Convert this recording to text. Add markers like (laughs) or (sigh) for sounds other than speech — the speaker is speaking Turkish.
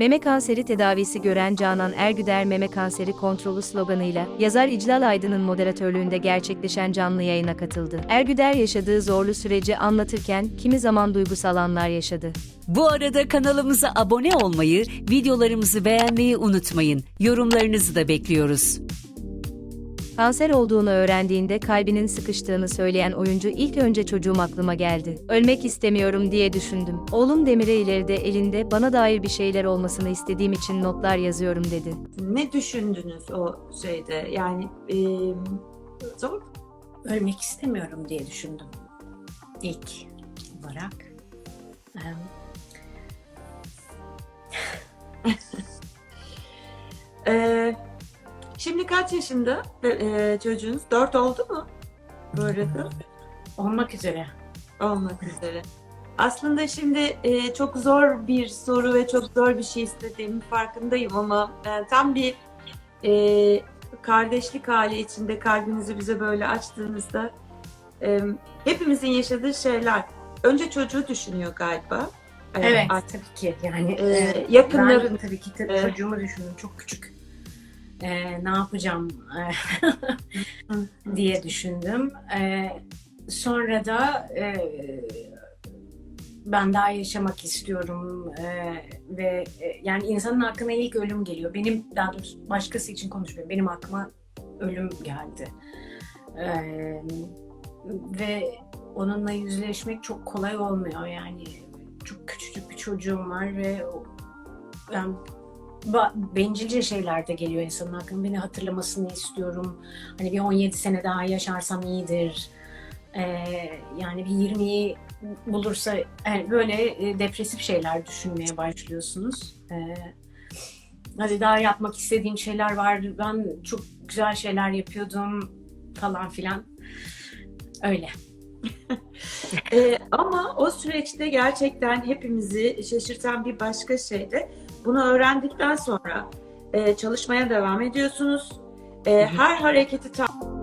Meme kanseri tedavisi gören Canan Ergüder meme kanseri kontrolü sloganıyla, yazar İclal Aydın'ın moderatörlüğünde gerçekleşen canlı yayına katıldı. Ergüder yaşadığı zorlu süreci anlatırken kimi zaman duygusal anlar yaşadı. Bu arada kanalımıza abone olmayı, videolarımızı beğenmeyi unutmayın. Yorumlarınızı da bekliyoruz. Kanser olduğunu öğrendiğinde kalbinin sıkıştığını söyleyen oyuncu ilk önce çocuğum aklıma geldi. Ölmek istemiyorum diye düşündüm. Oğlum Demir'e ileride elinde bana dair bir şeyler olmasını istediğim için notlar yazıyorum dedi. Ne düşündünüz o şeyde? Yani e, zor. ölmek istemiyorum diye düşündüm ilk olarak. Ee, şimdi kaç yaşında e, çocuğunuz? Dört oldu mu? Bu arada. olmak üzere. Olmak üzere. Aslında şimdi e, çok zor bir soru ve çok zor bir şey istediğimin farkındayım ama e, tam bir e, kardeşlik hali içinde kalbinizi bize böyle açtığınızda e, hepimizin yaşadığı şeyler. Önce çocuğu düşünüyor galiba. E, Evet a- tabii ki yani e, e, yakınların ben tabii ki tabii Evet. çocuğumu düşündüm çok küçük. E, ne yapacağım e, (laughs) diye düşündüm. E, sonra da e, ben daha yaşamak istiyorum e, ve e, yani insanın aklına ilk ölüm geliyor. Benim daha doğrusu başkası için konuşmuyorum. Benim aklıma ölüm geldi. E, ve onunla yüzleşmek çok kolay olmuyor yani. Çok küçücük bir çocuğum var ve ba- bencilce şeyler de geliyor insanın aklına. Beni hatırlamasını istiyorum. Hani bir 17 sene daha yaşarsam iyidir. Ee, yani bir 20'yi bulursa yani böyle e, depresif şeyler düşünmeye başlıyorsunuz. Ee, hadi daha yapmak istediğim şeyler var. Ben çok güzel şeyler yapıyordum falan filan. Öyle. (laughs) E, ama o süreçte gerçekten hepimizi şaşırtan bir başka şey de bunu öğrendikten sonra e, çalışmaya devam ediyorsunuz. E, her hareketi tam